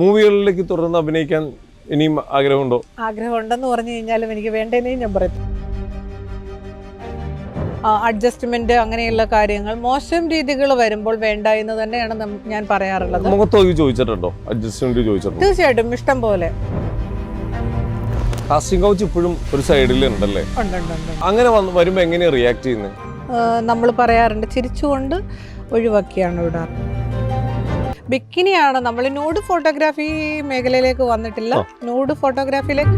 മൂവികളിലേക്ക് തുടർന്ന് അഭിനയിക്കാൻ ഇനിയും ആഗ്രഹമുണ്ടോ? ആഗ്രഹമുണ്ടെന്ന് പറഞ്ഞു കഴിഞ്ഞാലും എനിക്ക് വേണ്ടേനേ ഞാൻ പറയും. അഡ്ജസ്റ്റ്മെന്റ് അങ്ങനെയുള്ള കാര്യങ്ങൾ മോശം രീതികൾ വരുമ്പോൾ വേണ്ട എന്ന് തന്നെയാണ് ഞാൻ പറയാറുള്ളത്. മുഖത്തോ ചോദിച്ചിട്ടുണ്ടോ? അഡ്ജസ്റ്റ്മെന്റ് ചോദിച്ചിട്ടുണ്ടോ? തീർച്ചയായിട്ടും ഇഷ്ടം പോലെ. കാസ്റ്റിംഗ് കൗച്ച് ഇപ്പോഴും ഒരു സൈഡിൽ ഉണ്ടല്ലേ? ഉണ്ട് ഉണ്ട് ഉണ്ട് അങ്ങനെ വന്ന് വരുമ്പോ എങ്ങനെയാ റിയാക്ട് ചെയ്യുന്നത് നമ്മൾ പറയാറുണ്ട് ചിരിച്ചുകൊണ്ട് ഒഴിവാക്കിയാണ് വിടാറ്. ബിക്കിനിയാണ്. നമ്മൾ നൂഡ് ഫോട്ടോഗ്രാഫി മേഖലയിലേക്ക് വന്നിട്ടില്ല. നൂഡ് ഫോട്ടോഗ്രാഫിയിലേക്ക്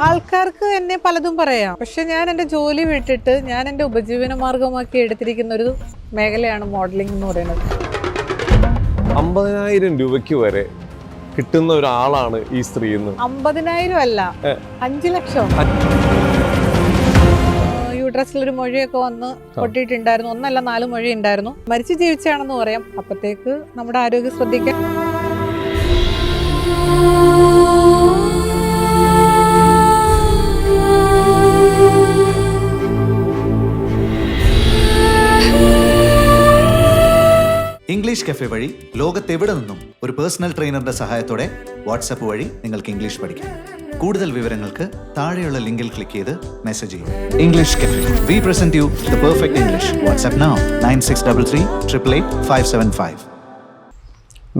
ആൾക്കാർക്ക് എന്നെ പലതും പറയാം. പക്ഷെ ഞാൻ എന്റെ ജോലി വിട്ടിട്ട് ഞാൻ എന്റെ ഉപജീവന മാർഗമാക്കി എടുത്തിരിക്കുന്ന ഒരു മേഖലയാണ് മോഡലിംഗ് എന്ന് പറയുന്നത്. അമ്പതിനായിരം രൂപയ്ക്ക് വരെ കിട്ടുന്ന ഒരാളാണ് ഈ സ്ത്രീ എന്ന്. അമ്പതിനായിരം അല്ല. അഞ്ചു ലക്ഷം. യൂട്രസിൽ ഒരു മൊഴിയൊക്കെ വന്ന് പൊട്ടിയിട്ടുണ്ടായിരുന്നു. ഒന്നല്ല നാല് മൊഴി ഉണ്ടായിരുന്നു മരിച്ചു ജീവിച്ചാണെന്ന് പറയാം. അപ്പത്തേക്ക് നമ്മുടെ ആരോഗ്യം ശ്രദ്ധിക്കാം ഇംഗ്ലീഷ് കഫേ വഴി ലോകത്തെവിടെ നിന്നും ഒരു പേഴ്സണൽ ട്രെയിനറുടെ സഹായത്തോടെ വാട്സപ്പ് വഴി നിങ്ങൾക്ക് ഇംഗ്ലീഷ് പഠിക്കാം. കൂടുതൽ വിവരങ്ങൾക്ക് താഴെയുള്ള ലിങ്കിൽ ക്ലിക്ക് ചെയ്ത് മെസ്സേജ് ചെയ്യും English cafe we present you the perfect English WhatsApp now nine six double three triple eight five seven five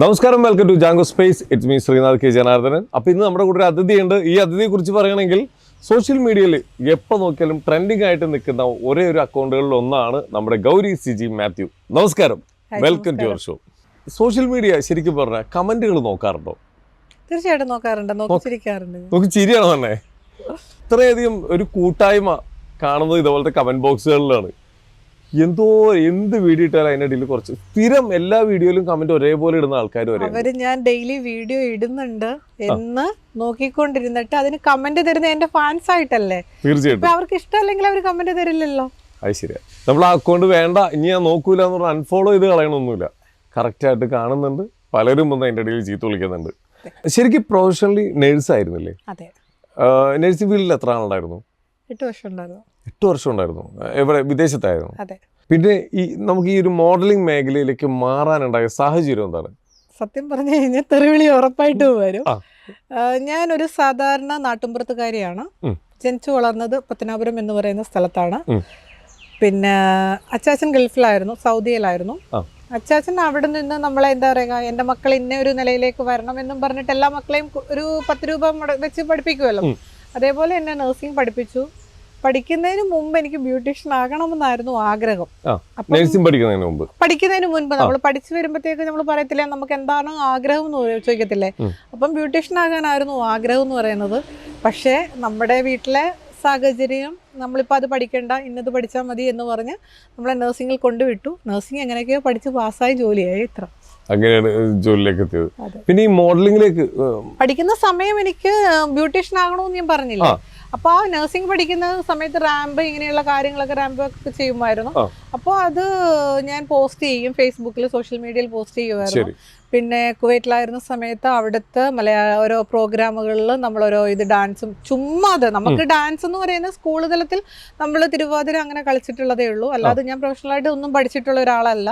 നമസ്കാരം welcome to Jango space it's me Sreenath K. Janardhanan. അപ്പോൾ ഇന്ന് നമ്മുടെ കൂടെ ഒരു അതിഥിയുണ്ട് ഈ അതിഥിയെ കുറിച്ച് പറയുകയാണെങ്കിൽ സോഷ്യൽ മീഡിയയിൽ എപ്പോൾ നോക്കിയാലും ട്രെൻഡിങ് ആയിട്ട് നിൽക്കുന്ന ഒരേ ഒരു അക്കൗണ്ടുകളിൽ ഒന്നാണ് നമ്മുടെ ഗൗരി സി ജി മാത്യു. നമസ്കാരം. Welcome to your show social media ശരിക്കും പറഞ്ഞാൽ കമന്റുകൾ നോക്കാറുണ്ടോ? തീർച്ചയായിട്ടും നോക്കാറുണ്ട് നോക്കിച്ചിരിക്കാറുണ്ട്. നോക്കി ചിരിയാണോ പറഞ്ഞേ ഇത്രയധികം ഒരു കൂട്ടായ്മ കാണുന്നത് ഇതുപോലത്തെ കമന്റ് ബോക്സുകളിലാണ് എന്തോ എന്ത് വീഡിയോ ഇട്ടാലും അതിന്റെ ഇടയിൽ കുറച്ച് സ്ഥിരം എല്ലാ വീഡിയോയിലും കമന്റ് ഒരേപോലെ ഇടുന്ന ആൾക്കാർ വരെ അവർ ഞാൻ ഡെയിലി വീഡിയോ ഇടുന്നുണ്ട് എന്ന് നോക്കിക്കൊണ്ടിരുന്നിട്ട് അതിന് കമന്റ് തരുന്ന എന്റെ ഫാൻസ് ആയിട്ടല്ലേ? തീർച്ചയായിട്ടും. അവർക്ക് ഇഷ്ടമല്ലെങ്കിൽ അവർ കമന്റ് തരില്ലല്ലോ. അത് ശരിയാ. നമ്മൾ ആ അക്കൗണ്ട് വേണ്ട ഇനി ഞാൻ നോക്കൂല എന്ന് പറഞ്ഞാൽ അൺഫോളോ ചെയ്ത് കളയണമൊന്നുമില്ല കറക്റ്റായിട്ട് കാണുന്നുണ്ട്. പലരും വന്ന് അതിന്റെ ഇടയിൽ ചീത്ത വിളിക്കുന്നുണ്ട്. ശരിക്കും പ്രൊഫഷണലി നേഴ്സ് ആയിരുന്നില്ലേ? അതെ. നേഴ്സിംഗ് ഫീൽഡിൽ എത്ര ആളുണ്ടായിരുന്നു? എട്ട് വർഷം ഉണ്ടായിരുന്നു. എട്ട് വർഷം ഉണ്ടായിരുന്നു. എവിടെ? വിദേശത്തായിരുന്നു. അതെ. പിന്നെ ഈ നമുക്ക് ഈ ഒരു മോഡലിംഗ് മേഖലയിലേക്ക് മാറാനുണ്ടായ സാഹചര്യം എന്താണ്? സത്യം പറഞ്ഞു കഴിഞ്ഞാൽ തെറിവിളി ഉറപ്പായിട്ട് വരും. ഞാൻ ഒരു ഞാനൊരു സാധാരണ നാട്ടുമ്പുറത്തുകാരിയാണ്. ജനിച്ചു വളർന്നത് പത്തനാപുരം എന്ന് പറയുന്ന സ്ഥലത്താണ്. പിന്നെ അച്ചാച്ചൻ ഗൾഫിലായിരുന്നു സൗദിയിലായിരുന്നു. അച്ചാച്ചൻ അവിടെ നിന്ന് നമ്മളെ എന്താ പറയുക എന്റെ മക്കൾ ഇന്ന ഒരു നിലയിലേക്ക് വരണം എന്നും പറഞ്ഞിട്ട് എല്ലാ മക്കളെയും ഒരു പത്ത് രൂപ വെച്ച് പഠിപ്പിക്കുമല്ലോ അതേപോലെ എന്നെ നഴ്സിംഗ് പഠിപ്പിച്ചു. പഠിക്കുന്നതിന് മുമ്പ് എനിക്ക് ബ്യൂട്ടീഷ്യൻ ആകണമെന്നായിരുന്നു ആഗ്രഹം. നേഴ്സിംഗ് പഠിക്കുന്നതിന് മുമ്പ്. പഠിക്കുന്നതിന് മുൻപ് നമ്മൾ പഠിച്ചു വരുമ്പോഴത്തേക്ക് നമ്മൾ പറയത്തില്ലേ നമുക്ക് എന്താണ് ആഗ്രഹം എന്ന് ചോദിക്കത്തില്ലേ. അപ്പം ബ്യൂട്ടീഷ്യൻ ആകാനായിരുന്നു ആഗ്രഹം എന്ന് പറയുന്നത്. പക്ഷേ നമ്മുടെ വീട്ടിലെ സാഹചര്യം നമ്മളിപ്പോൾ അത് പഠിക്കേണ്ട ഇന്നത് പഠിച്ചാൽ മതി എന്ന് പറഞ്ഞ് നമ്മളെ നഴ്സിംഗിൽ കൊണ്ടുവിട്ടു. നഴ്സിംഗ് എങ്ങനെയൊക്കെയോ പഠിച്ച് പാസ്സായി ജോലിയായി ഇത്ര. അങ്ങനെയാണ് ജോലിയിലേക്ക് എത്തിയത്. പിന്നെ ഈ മോഡലിംഗിലേക്ക് പഠിക്കുന്ന സമയം എനിക്ക് ബ്യൂട്ടീഷ്യൻ ആകണമെന്ന് ഞാൻ പറഞ്ഞില്ല. അപ്പോൾ ആ നഴ്സിംഗ് പഠിക്കുന്ന സമയത്ത് റാമ്പ് ഇങ്ങനെയുള്ള കാര്യങ്ങളൊക്കെ റാമ്പ് ഒക്കെ ചെയ്യുമായിരുന്നു. അപ്പൊ അപ്പോൾ അത് ഞാൻ പോസ്റ്റ് ചെയ്യും ഫേസ്ബുക്കിൽ സോഷ്യൽ മീഡിയയിൽ പോസ്റ്റ് ചെയ്യുമായിരുന്നു. പിന്നെ കുവൈറ്റിലായിരുന്ന സമയത്ത് അവിടുത്തെ മലയാള ഓരോ പ്രോഗ്രാമുകളിൽ നമ്മൾ ഓരോ ഇത് ഡാൻസും ചുമ്മാതെ നമുക്ക് ഡാൻസ് എന്ന് പറയുന്ന സ്കൂൾ തലത്തിൽ നമ്മൾ തിരുവാതിര അങ്ങനെ കളിച്ചിട്ടുള്ളതേ ഉള്ളൂ. അല്ലാതെ ഞാൻ പ്രൊഫഷണലായിട്ട് ഒന്നും പഠിച്ചിട്ടുള്ള ഒരാളല്ല.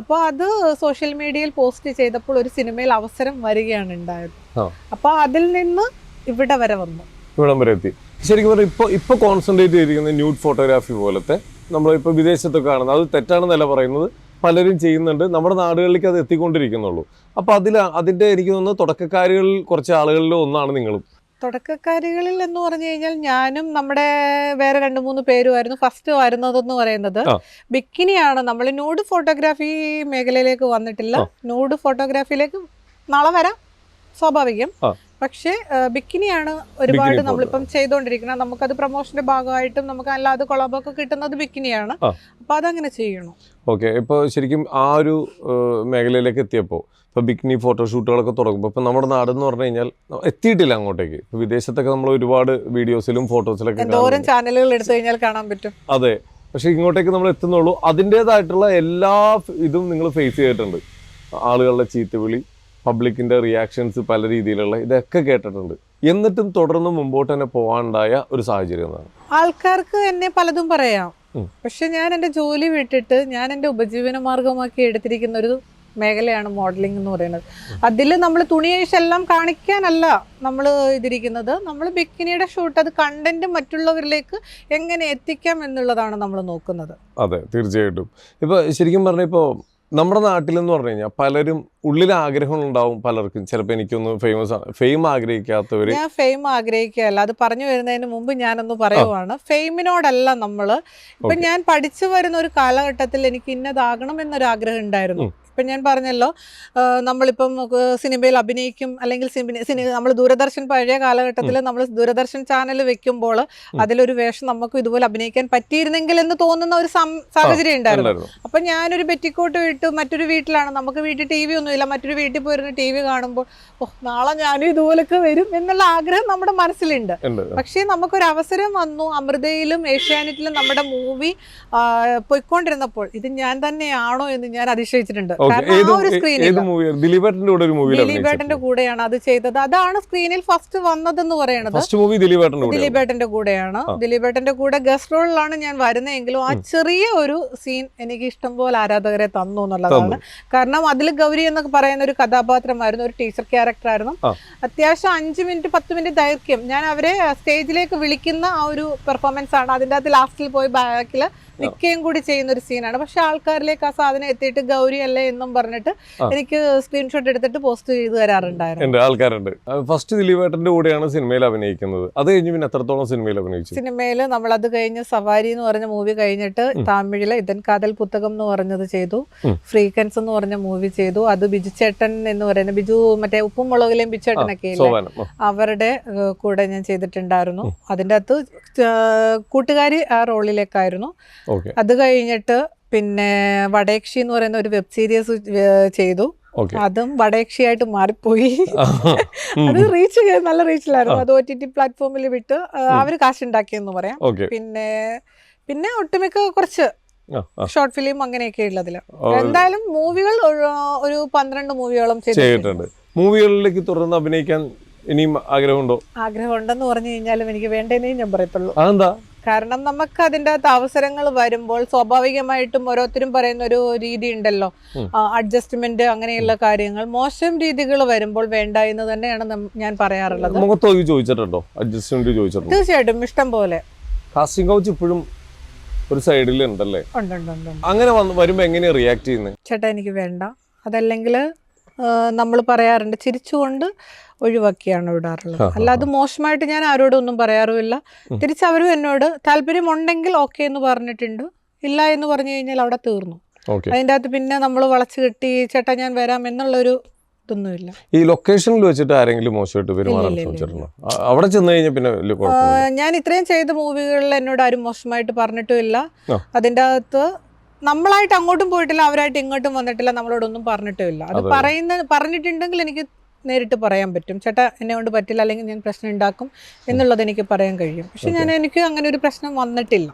അപ്പൊ അപ്പോൾ അത് സോഷ്യൽ മീഡിയയിൽ പോസ്റ്റ് ചെയ്തപ്പോൾ ഒരു സിനിമയിൽ അവസരം വരികയാണ് ഉണ്ടായത്. അപ്പൊ അപ്പോൾ അതിൽ നിന്ന് ഇവിടെ വരെ വന്നു. ഇവിടം വരെ എത്തി. ശരിക്കും പറഞ്ഞാൽ ഇപ്പോൾ ഇപ്പോൾ കോൺസെൻട്രേറ്റ് ചെയ്തിരിക്കുന്ന ന്യൂഡ് ഫോട്ടോഗ്രാഫി പോലത്തെ നമ്മളിപ്പോൾ വിദേശത്തൊക്കെ കാണുന്നത്. അത് തെറ്റാണെന്നല്ല പറയുന്നത്. പലരും ചെയ്യുന്നുണ്ട്. നമ്മുടെ നാടുകളിലേക്ക് അത് എത്തിക്കൊണ്ടിരിക്കുന്നുള്ളൂ. അപ്പോൾ അതിൽ അതിന്റെ എനിക്ക് തോന്നുന്നു തുടക്കക്കാരികളിൽ കുറച്ച് ആളുകളിൽ ഒന്നാണ് നിങ്ങളും. തുടക്കക്കാരികളിൽ എന്ന് പറഞ്ഞു കഴിഞ്ഞാൽ ഞാനും നമ്മുടെ വേറെ രണ്ട് മൂന്ന് പേരുമായിരുന്നു. ഫസ്റ്റ് വരുന്നതെന്ന് പറയുന്നത്. ബിക്കിനിയാണ്. നമ്മൾ നൂഡ് ഫോട്ടോഗ്രാഫി മേഖലയിലേക്ക് വന്നിട്ടില്ല. ന്യൂഡ് നൂഡ് ഫോട്ടോഗ്രാഫിയിലേക്ക് നാളെ വരാം. സ്വാഭാവികം. പക്ഷേ ബിക്കിനിയാണ് ഒരുപാട് ബിക്കിനി നമ്മളിപ്പം ചെയ്തുകൊണ്ടിരിക്കുന്നത് നമുക്കത് പ്രൊമോഷന്റെ ഭാഗമായിട്ടും നമുക്ക് അല്ലാതെ കൊളാബൊക്കെ കിട്ടുന്നത് ബിക്കിനിയാണ്. അപ്പോൾ അപ്പൊ അതങ്ങനെ ചെയ്യണം? ഓക്കെ. ഇപ്പോൾ ശരിക്കും ആ ഒരു മേഖലയിലേക്ക് എത്തിയപ്പോൾ ഇപ്പോൾ ബിക്നി ഫോട്ടോഷൂട്ടുകളൊക്കെ തുടങ്ങുമ്പോൾ ഇപ്പോൾ നമ്മുടെ നാടെന്ന് പറഞ്ഞു കഴിഞ്ഞാൽ എത്തിയിട്ടില്ല അങ്ങോട്ടേക്ക്. ഇപ്പോൾ വിദേശത്തൊക്കെ നമ്മൾ ഒരുപാട് വീഡിയോസിലും ഫോട്ടോസിലൊക്കെ എന്തോരം ചാനലുകൾ എടുത്തു കഴിഞ്ഞാൽ കാണാൻ പറ്റും? അതെ. പക്ഷെ ഇങ്ങോട്ടേക്ക് നമ്മൾ എത്തുന്നുള്ളൂ. അതിന്റെതായിട്ടുള്ള എല്ലാ ഇതും നിങ്ങൾ ഫേസ് ചെയ്തിട്ടുണ്ട്. ആളുകളുടെ ചീത്തവിളി പബ്ലിക്കിന്റെ റിയാക്ഷൻസ് പല രീതിയിലുള്ള ഇതൊക്കെ കേട്ടിട്ടുണ്ട്. എന്നിട്ടും തുടർന്ന് മുമ്പോട്ട് തന്നെ പോകാനുണ്ടായ ഒരു സാഹചര്യം എന്നാണ് ആൾക്കാർക്ക് എന്നെ പലതും പറയാം. പക്ഷെ ഞാൻ എന്റെ ജോലി വിട്ടിട്ട് ഞാൻ എന്റെ ഉപജീവന മാർഗമാക്കി എടുത്തിരിക്കുന്ന ഒരു മേഖലയാണ് മോഡലിംഗ് എന്ന് പറയുന്നത്. അതിൽ നമ്മൾ തുണിയേഴ്സ് എല്ലാം കാണിക്കാനല്ല നമ്മൾ ഇതിരിക്കുന്നത്. നമ്മൾ ബിക്കിനിയുടെ ഷൂട്ട് അത് കണ്ടന്റ് മറ്റുള്ളവരിലേക്ക് എങ്ങനെ എത്തിക്കാം എന്നുള്ളതാണ് നമ്മൾ നോക്കുന്നത്. അതെ തീർച്ചയായിട്ടും. ഇപ്പൊ ശരിക്കും പറഞ്ഞ ഇപ്പോ നമ്മുടെ നാട്ടിലെന്ന് പറഞ്ഞു കഴിഞ്ഞാൽ പലരും ഉള്ളിൽ ആഗ്രഹങ്ങളുണ്ടാവും പലർക്കും. ചിലപ്പോൾ എനിക്കൊന്ന് ഫേമസ് ഫെയിം ആഗ്രഹിക്കാത്തവര് ഞാൻ ഫെയിം ആഗ്രഹിക്കുകയല്ല. അത് പറഞ്ഞു വരുന്നതിന് മുമ്പ് ഞാനൊന്ന് പറയുവാണ്. ഫെയിമിനോടല്ല നമ്മൾ ഇപ്പൊ ഞാൻ പഠിച്ചു വരുന്ന ഒരു കാലഘട്ടത്തിൽ എനിക്ക് ഇന്നതാകണം എന്നൊരു ആഗ്രഹം ഉണ്ടായിരുന്നു ഇപ്പൊ ഞാൻ പറഞ്ഞല്ലോ നമ്മളിപ്പം സിനിമയിൽ അഭിനയിക്കും അല്ലെങ്കിൽ സിനിമ നമ്മൾ ദൂരദർശൻ പഴയ കാലഘട്ടത്തിൽ നമ്മൾ ദൂരദർശൻ ചാനൽ വെക്കുമ്പോൾ അതിലൊരു വേഷം നമുക്ക് ഇതുപോലെ അഭിനയിക്കാൻ പറ്റിയിരുന്നെങ്കിൽ എന്ന് തോന്നുന്ന ഒരു സാഹചര്യം ഉണ്ടായിരുന്നു. ഉണ്ടായിരുന്നു. അപ്പൊ ഞാനൊരു പെറ്റിക്കോട്ട് വിട്ട് മറ്റൊരു വീട്ടിലാണ്. നമുക്ക് വീട്ടിൽ ടി വി ഒന്നുമില്ല. മറ്റൊരു വീട്ടിൽ പോയിരുന്ന ടി വി കാണുമ്പോൾ ഓ നാളെ ഞാനും ഇതുപോലൊക്കെ വരും എന്നുള്ള ആഗ്രഹം നമ്മുടെ മനസ്സിലുണ്ട്. പക്ഷേ നമുക്കൊരു അവസരം വന്നു. അമൃതയിലും ഏഷ്യാനെറ്റിലും നമ്മുടെ മൂവി പോയിക്കൊണ്ടിരുന്നപ്പോൾ ഇത് ഞാൻ തന്നെയാണോ എന്ന് ഞാൻ അതിശയിച്ചിട്ടുണ്ട്. ദിലീപേട്ടന്റെ കൂടെ ഒരു ദിലീപേട്ടന്റെ കൂടെയാണ് അത് ചെയ്തത്. അതാണ് സ്ക്രീനിൽ ഫസ്റ്റ് വന്നതെന്ന് പറയുന്നത് ഫസ്റ്റ് മൂവി ദിലീപേട്ടന്റെ ദിലീപേട്ടന്റെ കൂടെയാണ്. ദിലീപേട്ടന്റെ കൂടെ ഗസ്റ്റ് റോളിലാണ് ഞാൻ വരുന്നതെങ്കിലും ആ ചെറിയ ഒരു സീൻ എനിക്ക് ഇഷ്ടം പോലെ ആരാധകരെ തന്നു എന്നുള്ളതാണ്. കാരണം അതിൽ ഗൗരി എന്നൊക്കെ പറയുന്ന ഒരു കഥാപാത്രമായിരുന്നു ഒരു ടീച്ചർ ക്യാരക്ടർ ആയിരുന്നു. അത്യാവശ്യം അഞ്ച് മിനിറ്റ് പത്ത് മിനിറ്റ് ദൈർഘ്യം. ഞാൻ അവരെ സ്റ്റേജിലേക്ക് വിളിക്കുന്ന ആ ഒരു പെർഫോമൻസ് ആണ്. അതിന്റെ അകത്ത് ലാസ്റ്റിൽ പോയി ബാക്കിൽ നിൽക്കുകയും കൂടി ചെയ്യുന്ന ഒരു സീനാണ് പക്ഷെ ആൾക്കാരിലേക്ക് ആ സാധനം എത്തിയിട്ട് ഗൗരി അല്ലേ എന്നും പറഞ്ഞിട്ട് എനിക്ക് സ്ക്രീൻഷോട്ട് എടുത്തിട്ട് പോസ്റ്റ് ചെയ്തു തരാറുണ്ടായിരുന്നു. ആൾക്കാരുണ്ട്. ഫസ്റ്റ് ദിലീപേട്ടന്റെ കൂടെയാണ് സിനിമയിൽ അഭിനയിക്കുന്നത്. അത് കഴിഞ്ഞ് പിന്നെ എത്രത്തോളം സിനിമയിൽ അഭിനയിച്ചു? സിനിമയിൽ നമ്മൾ അത് കഴിഞ്ഞ് സവാരി എന്ന് പറഞ്ഞ മൂവി കഴിഞ്ഞിട്ട് തമിഴിലെ ഇതൻ കാതൽ പുത്തകം എന്ന് പറഞ്ഞത് ചെയ്തു. ഫ്രീക്വൻസ് ഫ്രീക്കൻസ് എന്ന് പറഞ്ഞ മൂവി ചെയ്തു. അത് ബിജു ചേട്ടൻ എന്ന് പറയുന്ന ബിജു മറ്റേ ഉപ്പും മുളകിലെയും ബിജു ചേട്ടനൊക്കെ ഇല്ലേ? അവരുടെ കൂടെ ഞാൻ ചെയ്തിട്ടുണ്ടായിരുന്നു. അതിന്റെ അകത്ത് കൂട്ടുകാരി ആ റോളിലേക്കായിരുന്നു അത് കഴിഞ്ഞിട്ട് പിന്നെ വടേക്ഷി എന്ന് പറയുന്ന ഒരു വെബ് സീരീസ് ചെയ്തു. അതും വടയക്ഷിയായിട്ട് മാറിപ്പോയി. അത് റീച്ച് നല്ല റീച്ചിലായിരുന്നു അത് ഒ ടി ടി പ്ലാറ്റ്ഫോമിൽ വിട്ട് അവർ കാശുണ്ടാക്കിയെന്ന് പറയാം. പിന്നെ പിന്നെ ഒട്ടുമിക്ക കുറച്ച് ഷോർട്ട് ഫിലിം അങ്ങനെയൊക്കെ ഉള്ളതിൽ. എന്തായാലും മൂവികൾ ഒരു പന്ത്രണ്ട് മൂവിയോളം ചെയ്തിട്ടുണ്ട്. മൂവികളിലേക്ക് തുടർന്ന് അഭിനയിക്കാൻ ഇനിയും ആഗ്രഹമുണ്ടോ? ആഗ്രഹമുണ്ടെന്ന് പറഞ്ഞു കഴിഞ്ഞാലും എനിക്ക് വേണ്ടേന്നേ ഞാൻ പറയത്തുള്ളൂ. അതെന്താ? കാരണം നമുക്ക് അതിന്റെ അകത്ത് അവസരങ്ങൾ വരുമ്പോൾ സ്വാഭാവികമായിട്ടും ഓരോരുത്തരും പറയുന്ന ഒരു രീതി ഉണ്ടല്ലോ. അഡ്ജസ്റ്റ്മെന്റ് അങ്ങനെയുള്ള കാര്യങ്ങൾ മോശം രീതികൾ വരുമ്പോൾ വേണ്ട എന്ന് തന്നെയാണ് ഞാൻ പറയാറുള്ളത്. ചോദിച്ചിട്ടുണ്ടോ? അഡ്ജസ്റ്റ്മെന്റ് ചോദിച്ചിട്ടുണ്ടോ? തീർച്ചയായിട്ടും ഇഷ്ടം പോലെ. കാസ്റ്റിംഗ് കൗച്ച് ഇപ്പോഴും ഒരു സൈഡിൽ ഉണ്ടല്ലേ? ഉണ്ട് ഉണ്ട് ഉണ്ട് ഉണ്ട്. അങ്ങനെ വരുമ്പോ എങ്ങനെയാ റിയാക്ട് ചെയ്യുന്നത് ചേട്ടാ എനിക്ക് വേണ്ട. അതല്ലെങ്കിൽ നമ്മൾ പറയാറുണ്ട് ചിരിച്ചുകൊണ്ട് ഒഴിവാക്കിയാണ് വിടാറുള്ളത്. അല്ലാതെ മോശമായിട്ട് ഞാൻ ആരോടും ഒന്നും പറയാറുമില്ല. തിരിച്ച് അവരും എന്നോട് താല്പര്യമുണ്ടെങ്കിൽ ഓക്കെ എന്ന് പറഞ്ഞിട്ടുണ്ട്. ഇല്ല എന്ന് പറഞ്ഞു കഴിഞ്ഞാൽ അവിടെ തീർന്നു. അതിന്റെ അകത്ത് പിന്നെ നമ്മൾ വളച്ച് കെട്ടി ചേട്ടാ ഞാൻ വരാം എന്നുള്ളൊരു ഇതൊന്നുമില്ല. ഈ ലൊക്കേഷനിൽ വെച്ചിട്ട് ആരെങ്കിലും മോശമായിട്ട് പെരുമാറാൻ ശ്രമിച്ചിട്ടുണ്ടോ അവിടെ ചെന്ന് കഴിഞ്ഞാൽ പിന്നെ ഞാൻ ഇത്രയും ചെയ്ത മൂവികളിൽ എന്നോട് ആരും മോശമായിട്ട് പറഞ്ഞിട്ടുമില്ല. അതിന്റെ അകത്ത് നമ്മളായിട്ട് അങ്ങോട്ടും പോയിട്ടില്ല അവരായിട്ട് ഇങ്ങോട്ടും വന്നിട്ടില്ല നമ്മളോടൊന്നും പറഞ്ഞിട്ടുമില്ല അത് പറയുന്ന പറഞ്ഞിട്ടുണ്ടെങ്കിൽ എനിക്ക് നേരിട്ട് പറയാൻ പറ്റും. ചേട്ടാ എന്നെ കൊണ്ട് പറ്റില്ല അല്ലെങ്കിൽ ഞാൻ പ്രശ്നം ഉണ്ടാക്കും എന്നുള്ളത് എനിക്ക് പറയാൻ കഴിയും. പക്ഷെ ഞാൻ എനിക്ക് അങ്ങനെ ഒരു പ്രശ്നം വന്നിട്ടില്ല.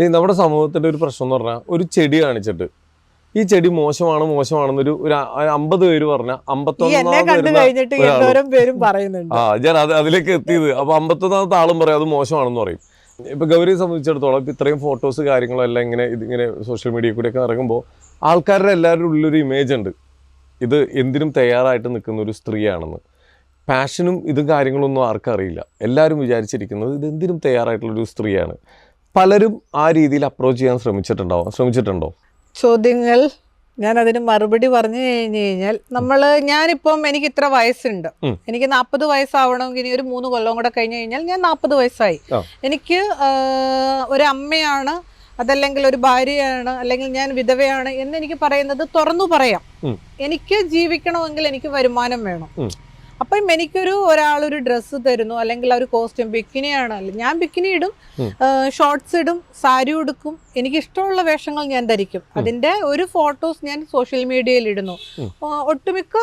ഈ നമ്മുടെ സമൂഹത്തിന്റെ ഒരു പ്രശ്നം എന്ന് പറഞ്ഞാൽ ഒരു ചെടി കാണിച്ചിട്ട്. ഈ ചെടി മോശമാണ് മോശമാണെന്നൊരു ഒരു അമ്പത് പേര് പറഞ്ഞ പറയുന്നുണ്ട്. ആ ഞാൻ അത് അതിലേക്ക് എത്തിയത്. അപ്പൊ അമ്പത്തൊന്നാമത്തെ ആളും പറയും അത് മോശമാണെന്ന് പറയും. ഇപ്പൊ ഗൗരിയെ സംബന്ധിച്ചിടത്തോളം ഇപ്പൊ ഇത്രയും ഫോട്ടോസ് കാര്യങ്ങളും എല്ലാം ഇങ്ങനെ ഇതിങ്ങനെ സോഷ്യൽ മീഡിയ കൂടെ ഒക്കെ ഇറങ്ങുമ്പോൾ ആൾക്കാരുടെ എല്ലാവരുടെ ഉള്ളിലൊരു ഇമേജ് ഉണ്ട്. ഇത് എന്തിനും തയ്യാറായിട്ട് നിൽക്കുന്ന ഒരു സ്ത്രീയാണെന്ന്. പാഷനും ഇതും കാര്യങ്ങളൊന്നും ആർക്കും അറിയില്ല. എല്ലാവരും വിചാരിച്ചിരിക്കുന്നത് ഇത് എന്തിനും തയ്യാറായിട്ടുള്ളൊരു സ്ത്രീയാണ്. പലരും ആ രീതിയിൽ അപ്രോച്ച് ചെയ്യാൻ ശ്രമിച്ചിട്ടുണ്ടാവും ശ്രമിച്ചിട്ടുണ്ടോ? ചോദ്യങ്ങൾ ഞാൻ അതിന് മറുപടി പറഞ്ഞു കഴിഞ്ഞു കഴിഞ്ഞാൽ നമ്മൾ ഞാനിപ്പം എനിക്ക് ഇത്ര വയസ്സുണ്ട്. എനിക്ക് നാൽപ്പത് വയസ്സാവണമെങ്കിൽ ഇനി ഒരു മൂന്ന് കൊല്ലം കൂടെ കഴിഞ്ഞു കഴിഞ്ഞാൽ ഞാൻ നാൽപ്പത് വയസ്സായി. എനിക്ക് ഒരു അമ്മയാണ് അതല്ലെങ്കിൽ ഒരു ഭാര്യയാണ് അല്ലെങ്കിൽ ഞാൻ വിധവയാണ് എന്ന് എനിക്ക് പറയുന്നത് തുറന്നു പറയാം. എനിക്ക് ജീവിക്കണമെങ്കിൽ എനിക്ക് വരുമാനം വേണം. അപ്പം എനിക്കൊരു ഒരാളൊരു ഡ്രസ്സ് തരുന്നു അല്ലെങ്കിൽ ഒരു കോസ്റ്റ്യൂം ബിക്കിനിയാണ്. അല്ല ഞാൻ ബിക്കിനി ഇടും ഷോർട്ട്സ് ഷോർട്സ് ഇടും സാരി ഉടുക്കും. എനിക്ക് ഇഷ്ടമുള്ള വേഷങ്ങൾ ഞാൻ ധരിക്കും. അതിന്റെ ഒരു ഫോട്ടോസ് ഞാൻ സോഷ്യൽ മീഡിയയിൽ ഇടുന്നു. ഒട്ടുമിക്ക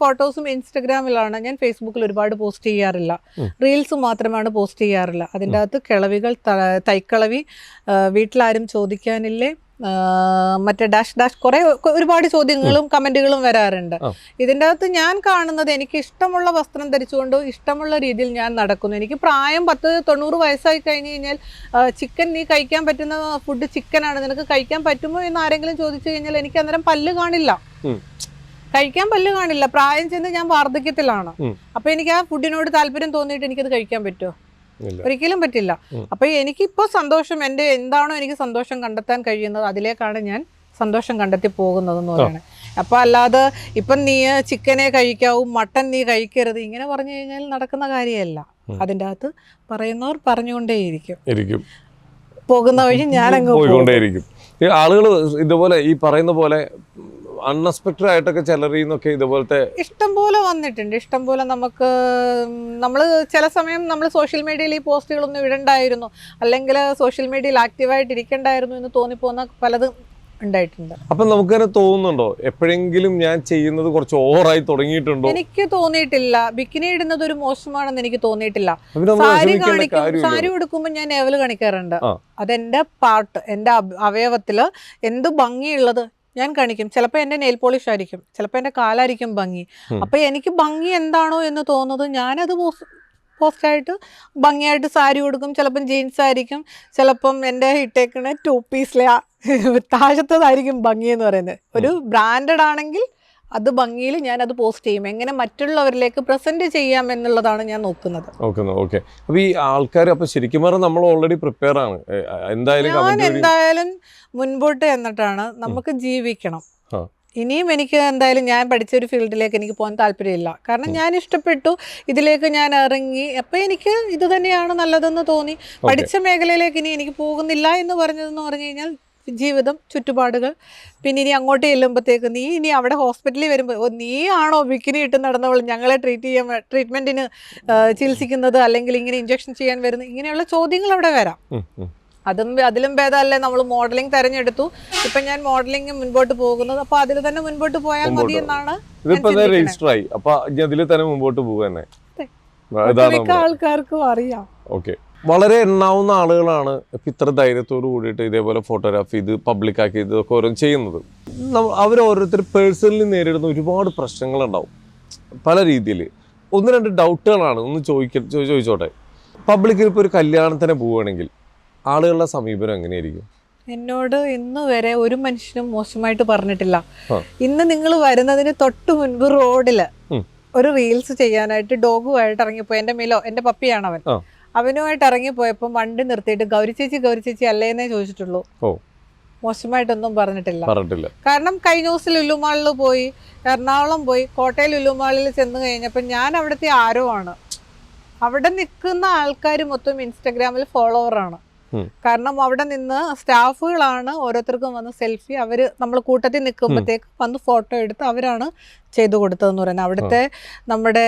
ഫോട്ടോസും ഇൻസ്റ്റഗ്രാമിലാണ് ഞാൻ ഫേസ്ബുക്കിൽ ഒരുപാട് പോസ്റ്റ് ചെയ്യാറില്ല. റീൽസ് മാത്രമാണ് പോസ്റ്റ് ചെയ്യാറില്ല. അതിന്റെ അകത്ത് കിളവികൾ തൈക്കളവി വീട്ടിലാരും ചോദിക്കാനില്ലേ? മറ്റേ ഡാഷ് ഡാഷ് കുറെ ഒരുപാട് ചോദ്യങ്ങളും കമന്റുകളും വരാറുണ്ട്. ഇതിന്റെ ഇതിന്റെ അകത്ത് ഞാൻ കാണുന്നത് എനിക്ക് ഇഷ്ടമുള്ള വസ്ത്രം ധരിച്ചുകൊണ്ട് ഇഷ്ടമുള്ള രീതിയിൽ ഞാൻ നടക്കുന്നു. എനിക്ക് പ്രായം പത്ത് തൊണ്ണൂറ് വയസ്സായി കഴിഞ്ഞ് കഴിഞ്ഞാൽ ചിക്കൻ നീ കഴിക്കാൻ പറ്റുന്ന ഫുഡ് ചിക്കനാണ് നിനക്ക് കഴിക്കാൻ പറ്റുമോ എന്ന് ആരെങ്കിലും ചോദിച്ചു കഴിഞ്ഞാൽ എനിക്ക് അന്നേരം പല്ല് കാണില്ല. കഴിക്കാൻ പല്ല് കാണില്ല. പ്രായം ചെന്ന് ഞാൻ വാർദ്ധക്യത്തിലാണ്. അപ്പൊ എനിക്ക് ആ ഫുഡിനോട് താല്പര്യം തോന്നിയിട്ട് എനിക്കത് കഴിക്കാൻ പറ്റുമോ? ഒരിക്കലും പറ്റില്ല. അപ്പൊ എനിക്കിപ്പോ സന്തോഷം എന്റെ എന്താണോ എനിക്ക് സന്തോഷം കണ്ടെത്താൻ കഴിയുന്നത് അതിലേക്കാണ് ഞാൻ സന്തോഷം കണ്ടെത്തി പോകുന്നത് എന്ന് പറയുന്നത് അപ്പൊ അല്ലാതെ ഇപ്പം നീ ചിക്കനെ കഴിക്കാവും മട്ടൻ നീ കഴിക്കരുത് ഇങ്ങനെ പറഞ്ഞു കഴിഞ്ഞാൽ നടക്കുന്ന കാര്യമല്ല. അതിന്റെ അകത്ത് പറയുന്നവർ പറഞ്ഞുകൊണ്ടേയിരിക്കും. ഇരിക്കും. പോകുന്ന വഴി പോകും. പോയിക്കൊണ്ടേയിരിക്കും ആളുകൾ ഇതുപോലെ ഈ പറയുന്ന പോലെ അൺഎക്സ്പെക്ടഡ് ആയിട്ടൊക്കെ ചിലരിൽ നിന്നൊക്കെ ഇതുപോലത്തെ ഇഷ്ടംപോലെ വന്നിട്ടുണ്ട്. ഇഷ്ടംപോലെ നമുക്ക് നമ്മൾ ചില സമയം നമ്മൾ സോഷ്യൽ മീഡിയയിൽ ഈ പോസ്റ്റുകളൊന്നും ഇടണ്ടായിരുന്നു. അല്ലെങ്കിൽ സോഷ്യൽ മീഡിയയിൽ ആക്റ്റീവായിട്ട് ഇരിക്കണ്ടായിരുന്നു എന്ന് തോന്നിപ്പോകുന്ന പലതും ഉണ്ടായിട്ടുണ്ട്. അപ്പം നമുക്ക് തന്നെ തോന്നുന്നുണ്ടോ? എപ്പോഴെങ്കിലും ഞാൻ ചെയ്യുന്നത് കുറച്ച് ഓവറായി തുടങ്ങിയിട്ടുണ്ടോ? എനിക്ക് തോന്നിയിട്ടില്ല. ബിക്കിനി ഇടുന്നത് ഒരു മോശമാണെന്ന് എനിക്ക് തോന്നിയിട്ടില്ല. സാരി കാണിക്കും സാരി ഉടുക്കുമ്പോൾ ഞാൻ നെവൽ കാണിക്കാറുണ്ട്. അതെന്റെ പാർട്ട് എന്റെ അവയവത്തിൽ എന്ത് ഭംഗിയുള്ളത്. ഞാൻ കാണിക്കും. ചിലപ്പോൾ എന്റെ നെയിൽ പോളിഷ് ആയിരിക്കും. ചിലപ്പോൾ എന്റെ കാലായിരിക്കും ഭംഗി. അപ്പോൾ എനിക്ക് ഭംഗി എന്താണോ എന്ന് തോന്നുന്നത് ഞാനത് പോസ്റ്റ് പോസ്റ്റായിട്ട് ഭംഗിയായിട്ട് സാരി കൊടുക്കും ചിലപ്പം ജീൻസ് ആയിരിക്കും. ചിലപ്പം എന്റെ ഇട്ടേക്കണ ടു പീസിലെ താഴത്തതായിരിക്കും ഭംഗി എന്ന് പറയുന്നത്. ഒരു ബ്രാൻഡഡ് ആണെങ്കിൽ അത് ഭംഗിയിൽ ഞാൻ അത് പോസ്റ്റ് ചെയ്യും. എങ്ങനെ മറ്റുള്ളവരിലേക്ക് പ്രസന്റ് ചെയ്യാം എന്നുള്ളതാണ് ഞാൻ നോക്കുന്നത്. നോക്കുന്നു ഓക്കെ അപ്പൊ ഈ ആൾക്കാർ അപ്പൊ ശരിക്കും പറഞ്ഞാൽ നമ്മൾ ഓൾറെഡി പ്രിപ്പയർ ആണ്. എന്തായാലും ഞാൻ എന്തായാലും മുൻപോട്ട് എന്നിട്ടാണ് നമുക്ക് ജീവിക്കണം. ഇനിയും എനിക്ക് എന്തായാലും ഞാൻ പഠിച്ച ഒരു ഫീൽഡിലേക്ക് എനിക്ക് പോകാൻ താല്പര്യമില്ല. കാരണം ഞാൻ ഇഷ്ടപ്പെട്ടു. ഇതിലേക്ക് ഞാൻ ഇറങ്ങി. അപ്പം എനിക്ക് ഇത് തന്നെയാണ് നല്ലതെന്ന് തോന്നി. പഠിച്ച മേഖലയിലേക്ക് ഇനി എനിക്ക് പോകുന്നില്ല എന്ന് പറഞ്ഞതെന്ന് പറഞ്ഞു കഴിഞ്ഞാൽ ജീവിതം ചുറ്റുപാടുകൾ. പിന്നെ ഇനി അങ്ങോട്ട് ചെല്ലുമ്പോഴത്തേക്ക് നീ ഇനി അവിടെ ഹോസ്പിറ്റലിൽ വരുമ്പോൾ നീ ആണോ ബിക്കിനി ഇട്ട് നടന്നവൾ? ഞങ്ങളെ ട്രീറ്റ് ചെയ്യാൻ ട്രീറ്റ്മെന്റിന് ചികിത്സിക്കുന്നത് അല്ലെങ്കിൽ ഇങ്ങനെ ഇഞ്ചക്ഷൻ ചെയ്യാൻ വരുന്നത്? ഇങ്ങനെയുള്ള ചോദ്യങ്ങൾ അവിടെ വരാം. അതും അതിലും ഭേദമല്ലേ നമ്മൾ മോഡലിംഗ് തെരഞ്ഞെടുത്തു. ഇപ്പൊ ഞാൻ മോഡലിംഗ് മുൻപോട്ട് പോകുന്നത്. അപ്പൊ അതിൽ തന്നെ മുൻപോട്ട് പോയാൽ മതി എന്നാണ്. രജിസ്റ്റർ ആയി. അപ്പൊ അതിൽ തന്നെ മുമ്പോട്ട് പോകുക തന്നെ. ആൾക്കാർക്കും അറിയാം. ഓക്കെ. വളരെ എണ്ണാവുന്ന ആളുകളാണ് ഇപ്പൊ ഇത്ര ധൈര്യത്തോട് കൂടിയിട്ട് ഇതേപോലെ ഫോട്ടോഗ്രാഫി ഇത് പബ്ലിക് ആക്കി ഇതൊക്കെ ഓരോ ചെയ്യുന്നത്. അവരോരോരുത്തർ അവർ ഓരോരുത്തർ പേഴ്സണലി നേരിടുന്ന ഒരുപാട് പ്രശ്നങ്ങൾ ഉണ്ടാവും പല രീതിയിൽ ഒന്ന് രണ്ട് ഡൗട്ടുകളാണ് ഒന്ന് ചോദിക്ക ചോദിച്ചോട്ടെ. പബ്ലിക്കിൽ ഇപ്പോൾ ഒരു കല്യാണത്തിന് പോവുകയാണെങ്കിൽ ആളുകളുടെ സമീപനം എങ്ങനെയായിരിക്കും? എന്നോട് ഇന്ന് വരെ ഒരു മനുഷ്യനും മോശമായിട്ട് പറഞ്ഞിട്ടില്ല. ഇന്ന് നിങ്ങൾ വരുന്നതിന് തൊട്ട് മുൻപ് റോഡിൽ ഒരു റീൽസ് ചെയ്യാനായിട്ട് ഡോഗുമായിട്ട് ഇറങ്ങിപ്പോയി. എന്റെ മിലോ എന്റെ പപ്പിയാണ് അവൻ. അവനുമായിട്ട് ഇറങ്ങിപ്പോയപ്പോൾ വണ്ടി നിർത്തിയിട്ട് ഗൗരി ചേച്ചി ഗൗരി ചേച്ചി അല്ലേന്നേ ചോദിച്ചിട്ടുള്ളൂ. മോശമായിട്ടൊന്നും പറഞ്ഞിട്ടില്ല. പറഞ്ഞിട്ടില്ല. കാരണം കഴിഞ്ഞ ദിവസം ലുലുമാളിൽ പോയി എറണാകുളം പോയി കോട്ടയം ലുലുമാളിൽ ചെന്ന് കഴിഞ്ഞപ്പോൾ ഞാൻ അവിടുത്തെ ആരോ ആണ്. അവിടെ നിൽക്കുന്ന ആൾക്കാർ മൊത്തം ഇൻസ്റ്റഗ്രാമിൽ ഫോളോവർ ഉം. കാരണം അവിടെ നിന്ന് സ്റ്റാഫുകളാണ് ഓരോരുത്തർക്കും വന്ന് സെൽഫി അവർ നമ്മൾ കൂട്ടത്തിൽ നിൽക്കുമ്പോഴത്തേക്ക് വന്ന് ഫോട്ടോ എടുത്ത് അവരാണ് ചെയ്തു കൊടുത്തതെന്ന് പറയുന്നത്. അവിടുത്തെ നമ്മുടെ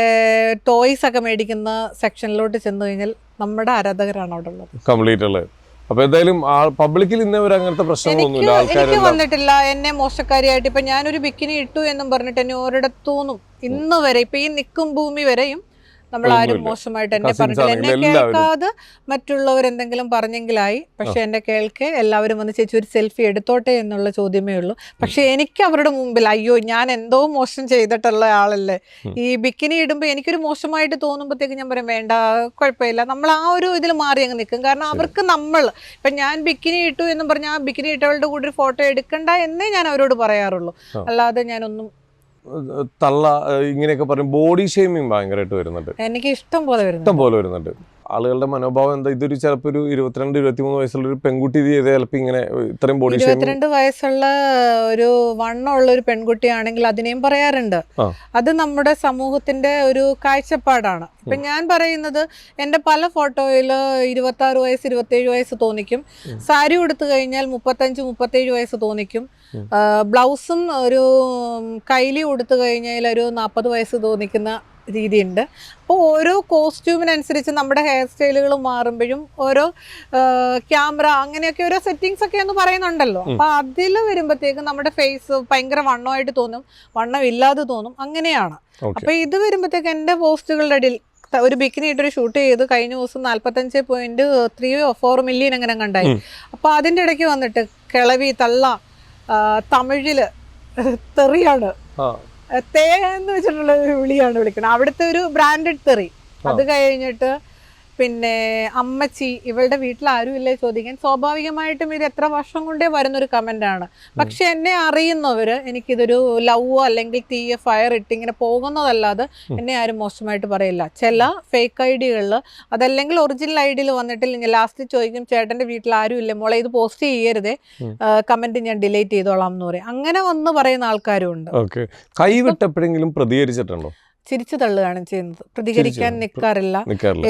ടോയ്സ് ഒക്കെ മേടിക്കുന്ന സെക്ഷനിലോട്ട് ചെന്ന് കഴിഞ്ഞാൽ നമ്മുടെ ആരാധകരാണ് അവിടെ ഉള്ളത്. കംപ്ലീറ്റ് ഉള്ളത് അപ്പൊ എന്തായാലും പബ്ലിക്കിൽ ഇന്നേ അങ്ങനത്തെ പ്രശ്നങ്ങളൊന്നുമില്ല. എനിക്ക് വന്നിട്ടില്ല. എന്നെ മോശക്കാരിയായിട്ട് ഇപ്പൊ ഞാനൊരു ബിക്കിനി ഇട്ടു എന്നും പറഞ്ഞിട്ട് എന്നെ ഒരിടത്തൂന്നും ഇന്ന് വരെ ഇപ്പൊ ഈ നിക്കും ഭൂമി വരെയും നമ്മൾ ആരും മോശമായിട്ട് എന്നെ പറഞ്ഞില്ല. എന്നെ കേൾക്കാതെ മറ്റുള്ളവർ എന്തെങ്കിലും പറഞ്ഞെങ്കിലായി. പക്ഷെ എന്നെ കേൾക്കെ എല്ലാവരും വന്ന് ചേച്ചി ഒരു സെൽഫി എടുത്തോട്ടെ എന്നുള്ള ചോദ്യമേ ഉള്ളൂ. പക്ഷെ എനിക്ക് അവരുടെ മുമ്പിൽ അയ്യോ ഞാൻ എന്തോ മോശം ചെയ്തിട്ടുള്ള ആളല്ലേ? ഈ ബിക്കിനി ഇടുമ്പോൾ എനിക്കൊരു മോശമായിട്ട് തോന്നുമ്പോഴത്തേക്ക് ഞാൻ പറയും വേണ്ട കുഴപ്പമില്ല. നമ്മൾ ആ ഒരു ഇതിൽ മാറി അങ്ങ് നിൽക്കും. കാരണം അവർക്ക് നമ്മൾ ഇപ്പൊ ഞാൻ ബിക്കിനി ഇട്ടു എന്ന് പറഞ്ഞാൽ ആ ബിക്കിനി ഇട്ടവളുടെ കൂടെ ഒരു ഫോട്ടോ എടുക്കണ്ട എന്നേ ഞാൻ അവരോട് പറയാറുള്ളൂ. അല്ലാതെ ഞാനൊന്നും തള്ള ഇങ്ങനെയൊക്കെ പറയും. ബോഡി ഷെയ്മിങ് ഭയങ്കരമായിട്ട് വരുന്നുണ്ട്. എനിക്ക് ഇഷ്ടം പോലെ ഇഷ്ടം പോലെ വരുന്നുണ്ട്. ആളുകളുടെ മനോഭാവം എന്താ? ഇതൊരു ചിലപ്പോൾ ഒരു ഇരുപത്തിരണ്ട് ഇരുപത്തിമൂന്ന് വയസ്സുള്ള ഒരു പെൺകുട്ടി ഇത് ചെയ്ത് ചിലപ്പോൾ ഇങ്ങനെ ഇത്രയും ബോഡി ഇരുപത്തിരണ്ട് വയസ്സുള്ള ഒരു വണ്ണമുള്ള ഒരു പെൺകുട്ടിയാണെങ്കിൽ അതിനെയും പറയാറുണ്ട്. അത് നമ്മുടെ സമൂഹത്തിന്റെ ഒരു കാഴ്ചപ്പാടാണ്. ഇപ്പൊ ഞാൻ പറയുന്നത് എന്റെ പല ഫോട്ടോയിൽ ഇരുപത്തി ആറ് വയസ്സ് ഇരുപത്തേഴ് വയസ്സ് തോന്നിക്കും. സാരി ഉടുത്തു കഴിഞ്ഞാൽ മുപ്പത്തഞ്ച് മുപ്പത്തേഴ് വയസ്സ് തോന്നിക്കും. ബ്ലൗസും ഒരു കൈലി ഉടുത്തു കഴിഞ്ഞാൽ ഒരു നാൽപ്പത് വയസ്സ് തോന്നിക്കുന്ന രീതിയുണ്ട്. അപ്പോൾ ഓരോ കോസ്റ്റ്യൂമിനനുസരിച്ച് നമ്മുടെ ഹെയർ സ്റ്റൈലുകൾ മാറുമ്പോഴും ഓരോ ക്യാമറ അങ്ങനെയൊക്കെ ഓരോ സെറ്റിങ്സ് ഒക്കെ എന്ന് പറയുന്നുണ്ടല്ലോ അപ്പോൾ അപ്പൊ അതിൽ വരുമ്പോഴത്തേക്കും നമ്മുടെ ഫേസ് ഭയങ്കര വണ്ണമായിട്ട് തോന്നും വണ്ണം ഇല്ലാതെ തോന്നും. അങ്ങനെയാണ്. അപ്പോൾ അപ്പൊ ഇത് വരുമ്പോഴത്തേക്ക് എന്റെ പോസ്റ്റുകളുടെ ഇടയിൽ ഒരു ബിക്കിനി ഇട്ടൊരു ഷൂട്ട് ചെയ്ത് കഴിഞ്ഞ ദിവസം നാല്പത്തഞ്ച് പോയിന്റ് ത്രീ ഫോർ മില്യൺ അങ്ങനെ കണ്ടായി അപ്പോൾ അപ്പൊ അതിന്റെ ഇടയ്ക്ക് വന്നിട്ട് കിളവി തള്ള തമിഴിൽ തെറിയാണ്. തേ എന്ന് വെച്ചിട്ടുള്ള ഒരു വിളിയാണ് വിളിക്കുന്നത്. അവിടുത്തെ ഒരു ബ്രാൻഡഡ് തെറി. അത് കഴിഞ്ഞിട്ട് പിന്നെ അമ്മച്ചി ഇവളുടെ വീട്ടിൽ ആരും ഇല്ലേ ചോദിക്കാൻ? സ്വാഭാവികമായിട്ടും ഇത് എത്ര വർഷം കൊണ്ടേ വരുന്നൊരു കമന്റ് ആണ്. പക്ഷെ എന്നെ അറിയുന്നവര് എനിക്കിതൊരു ലവോ അല്ലെങ്കിൽ തീയ ഫയർ ഇട്ട് ഇങ്ങനെ പോകുന്നതല്ലാതെ എന്നെ ആരും മോശമായിട്ട് പറയില്ല. ചില ഫേക്ക് ഐ ഡികളിൽ അതല്ലെങ്കിൽ ഒറിജിനൽ ഐ ഡിയിൽ വന്നിട്ട് ലാസ്റ്റ് ചോദിക്കും ചേട്ടന്റെ വീട്ടിൽ ആരും ഇല്ലേ മോളെ ഇത് പോസ്റ്റ് ചെയ്യരുതേ. കമന്റ് ഞാൻ ഡിലീറ്റ് ചെയ്തോളാം എന്ന് പറയും. അങ്ങനെ വന്ന് പറയുന്ന ആൾക്കാരും ഉണ്ട്. ഓക്കെ കൈവിട്ടെപ്പോഴെങ്കിലും പ്രതികരിച്ചിട്ടുണ്ടോ? ചിരിച്ചു തള്ളുകയാണ് ചെയ്യുന്നത്. പ്രതികരിക്കാൻ. നിൽക്കാറില്ല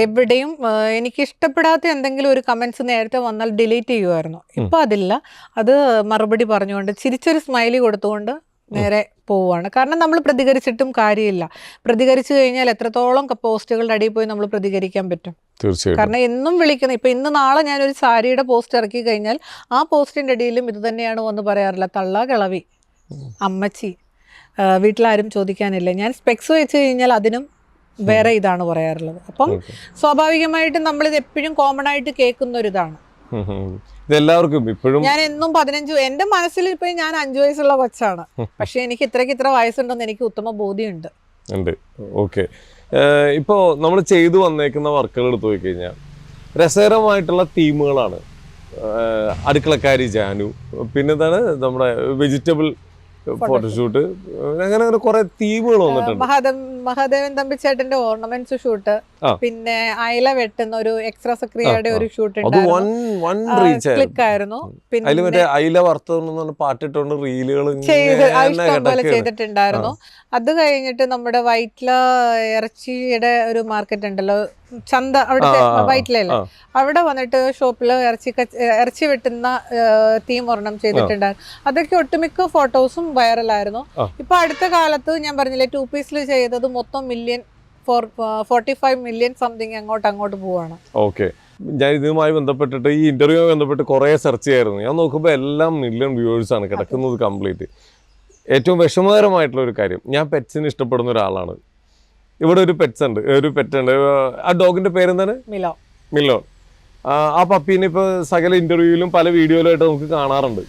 എവിടെയും എനിക്ക് ഇഷ്ടപ്പെടാത്ത എന്തെങ്കിലും ഒരു കമന്റ്സ് നേരത്തെ വന്നാൽ ഡിലീറ്റ് ചെയ്യുമായിരുന്നു ഇപ്പൊ അതില്ല. അത് മറുപടി പറഞ്ഞുകൊണ്ട് ചിരിച്ചൊരു സ്മൈലി കൊടുത്തുകൊണ്ട് നേരെ പോവുകയാണ് കാരണം നമ്മൾ പ്രതികരിച്ചിട്ടും കാര്യമില്ല. പ്രതികരിച്ചു കഴിഞ്ഞാൽ എത്രത്തോളം പോസ്റ്റുകളുടെ അടിയിൽ പോയി നമ്മൾ പ്രതികരിക്കാൻ പറ്റും. തീർച്ചയായും കാരണം എന്നും വിളിക്കുന്ന ഇപ്പൊ ഇന്ന് നാളെ ഞാനൊരു സാരിയുടെ പോസ്റ്റ് ഇറക്കി കഴിഞ്ഞാൽ ആ പോസ്റ്റിന്റെ അടിയിലും ഇത് തന്നെയാണ് വന്ന് പറയാറില്ല. തള്ള കിളവി. അമ്മച്ചി. വീട്ടിലാരും ചോദിക്കാനില്ല. ഞാൻ സ്പെക്സ് വെച്ച് കഴിഞ്ഞാൽ അതിനും വേറെ ഇതാണ് പറയാറുള്ളത്. അപ്പം സ്വാഭാവികമായിട്ട് നമ്മൾ ഇത് എപ്പോഴും കോമൺ ആയിട്ട് കേൾക്കുന്ന ഒരു ഇതാണ്. ഇതെല്ലാവർക്കും ഇപ്പോഴും ഞാൻ എന്നും പതിനഞ്ച് എന്റെ മനസ്സിൽ ഇപ്പൊ ഞാൻ അഞ്ചു വയസ്സുള്ള കൊച്ചാണ്. പക്ഷെ എനിക്ക് ഇത്രയ്ക്ക് ഇത്ര വയസ്സുണ്ടെന്ന് എനിക്ക് ഉത്തമ ബോധ്യമുണ്ട്. ഉണ്ട്. ഓക്കെ. ഇപ്പോൾ നമ്മൾ ചെയ്തു വന്നേക്കുന്ന വർക്കുകൾ എടുത്തു പോയി കഴിഞ്ഞാൽ രസകരമായിട്ടുള്ള തീമുകളാണ്. അടുക്കളക്കാരി ജാനു പിന്നെ എന്താണ് നമ്മുടെ വെജിറ്റബിൾ ഫോട്ടോഷൂട്ട്. അങ്ങനെ അങ്ങനെ കുറെ തീമുകൾ വന്നിട്ടുണ്ട്. മഹാദേവൻ തമ്പി ചേട്ടന്റെ ഓർണമെന്റ്സ് ഷൂട്ട്. പിന്നെ അയല വെട്ടുന്ന ഒരു എക്സ്ട്രാ സക്രിയയുടെ. ഒരു ഷൂട്ട് ക്ലിക്ക് ആയിരുന്നു. പിന്നെ അയല പാട്ടിട്ടുണ്ട് റീലുകൾ പോലെ ചെയ്തിട്ടുണ്ടായിരുന്നു. അത് കഴിഞ്ഞിട്ട് നമ്മുടെ വൈറ്റ്ല ഇറച്ചിയുടെ ഒരു മാർക്കറ്റ് ഉണ്ടല്ലോ. ചന്ത അവിടെ വൈറ്റിലല്ലേ. അവിടെ വന്നിട്ട് ഷോപ്പിൽ ഇറച്ചി ഇറച്ചി വെട്ടുന്ന തീം ഒരെണ്ണം ചെയ്തിട്ടുണ്ടായിരുന്നു. അതൊക്കെ ഒട്ടുമിക്ക ഫോട്ടോസും വൈറലായിരുന്നു. ഇപ്പൊ അടുത്ത കാലത്ത് ഞാൻ പറഞ്ഞില്ലേ ടു പീസിൽ ചെയ്തത് മൊത്തം million four forty five million something അങ്ങോട്ട് അങ്ങോട്ട് പോവാണ്. ഓക്കെ ഞാൻ ഇതുമായി ബന്ധപ്പെട്ടിട്ട് ഈ ഇന്റർവ്യൂ ബന്ധപ്പെട്ട് കുറേ സെർച്ച് ചെയ്യായിരുന്നു. ഞാൻ നോക്കുമ്പോൾ എല്ലാം മില്യൺ വ്യൂവേഴ്സ് ആണ് കിടക്കുന്നത് കംപ്ലീറ്റ് ഏറ്റവും വിഷമകരമായിട്ടുള്ള ഒരു കാര്യം ഞാൻ പെറ്റ്സിന് ഇഷ്ടപ്പെടുന്ന ഒരാളാണ്. ഇവിടെ ഒരു പെറ്റ്സ് ഉണ്ട് ഒരു പെറ്റ് ഉണ്ട്. ആ ഡോഗിന്റെ പേരെന്താണ്? മിലോ. മിലോ. ആ, പപ്പീനെ ഇപ്പൊ സകല ഇന്റർവ്യൂവിലും പല വീഡിയോയിലായിട്ട് നമുക്ക് കാണാറുണ്ട്.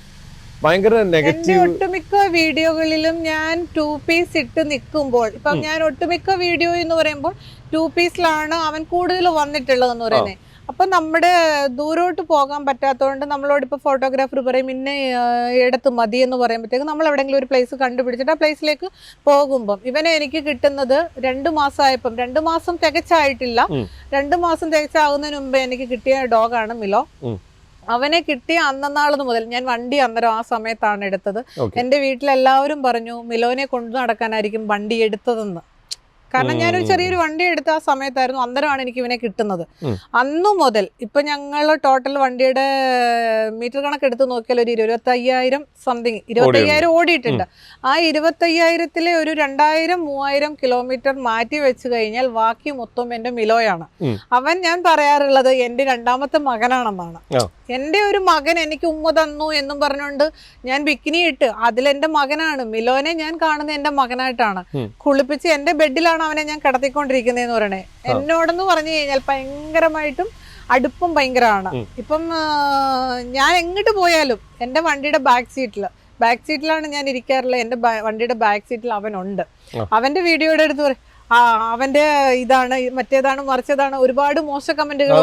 ഭയങ്കര നെഗറ്റീവ് ഒട്ടുമിക്ക വീഡിയോകളിലും ഞാൻ ടു പീസ് ഇട്ട് നിൽക്കുമ്പോൾ ഇപ്പം ഞാൻ ഒട്ടുമിക്ക വീഡിയോ എന്ന് പറയുമ്പോൾ ടു പീസിലാണ് അവൻ കൂടുതൽ വന്നിട്ടുള്ളതെന്ന് പറയുന്നത് അപ്പൊ നമ്മുടെ ദൂരോട്ട് പോകാൻ പറ്റാത്തതുകൊണ്ട് നമ്മളോട് ഇപ്പൊ ഫോട്ടോഗ്രാഫർ പറയും ഇന്ന ഇടത്ത് മതി എന്ന് പറയുമ്പോഴത്തേക്ക് നമ്മൾ എവിടെയെങ്കിലും ഒരു പ്ലേസ് കണ്ടുപിടിച്ചിട്ട് ആ പ്ലേസിലേക്ക് പോകുമ്പം ഇവനെ എനിക്ക് കിട്ടുന്നത് രണ്ടു മാസമായപ്പം രണ്ടു മാസം തികച്ചായിട്ടില്ല. രണ്ടു മാസം തികച്ചാകുന്നതിന് മുമ്പേ എനിക്ക് കിട്ടിയ ഡോഗാണ് മിലോ. അവനെ കിട്ടിയ അന്നനാളത് മുതൽ ഞാൻ വണ്ടി അന്നേരം ആ സമയത്താണ് എടുത്തത്. എന്റെ എന്റെ വീട്ടിലെല്ലാവരും പറഞ്ഞു മിലോനെ കൊണ്ടു നടക്കാനായിരിക്കും വണ്ടി എടുത്തതെന്ന്. കാരണം ഞാനൊരു. ചെറിയൊരു വണ്ടി എടുത്ത ആ സമയത്തായിരുന്നു അന്നേരമാണ് എനിക്ക് ഇവനെ കിട്ടുന്നത്. അന്നു മുതൽ ഇപ്പൊ ഞങ്ങൾ ടോട്ടൽ വണ്ടിയുടെ മീറ്റർ കണക്ക് എടുത്ത് നോക്കിയാൽ ഒരു ഇരുപത്തി അയ്യായിരം സംതിങ് ഇരുപത്തി അയ്യായിരം ഓടിയിട്ടുണ്ട് ആ ഇരുപത്തി അയ്യായിരത്തിലെ ഒരു രണ്ടായിരം മൂവായിരം കിലോമീറ്റർ മാറ്റി വെച്ച് കഴിഞ്ഞാൽ ബാക്കി മൊത്തം എന്റെ മിലോയാണ്. അവൻ ഞാൻ പറയാറുള്ളത് എന്റെ രണ്ടാമത്തെ മകനാണെന്നാണ്. എന്റെ ഒരു മകൻ എനിക്ക് ഉമ്മ തന്നു എന്നും പറഞ്ഞുകൊണ്ട് ഞാൻ ബിക്കിനി ഇട്ട് അതിലെന്റെ മകനാണ്. മിലോനെ ഞാൻ കാണുന്നത് എന്റെ മകനായിട്ടാണ്. കുളിപ്പിച്ച് എന്റെ ബെഡിലാണ് അവനെ ഞാൻ കിടത്തിക്കൊണ്ടിരിക്കുന്നതെന്ന് പറയണേ. എന്നോടെന്ന് പറഞ്ഞു കഴിഞ്ഞാൽ ഭയങ്കരമായിട്ടും അടുപ്പം ഭയങ്കരമാണ്. ഇപ്പം ഞാൻ എങ്ങോട്ട് പോയാലും എന്റെ വണ്ടിയുടെ ബാക്ക് സീറ്റിൽ ബാക്ക് സീറ്റിലാണ് ഞാൻ ഇരിക്കാറുള്ളത് എന്റെ വണ്ടിയുടെ ബാക്ക് സീറ്റിൽ അവനുണ്ട്. അവന്റെ അവന്റെ വീഡിയോയുടെ അടുത്ത് പറയും ആ അവന്റെ ഇതാണ് മറ്റേതാണ് മറിച്ചതാണ് ഒരുപാട് മോശ കമന്റുകൾ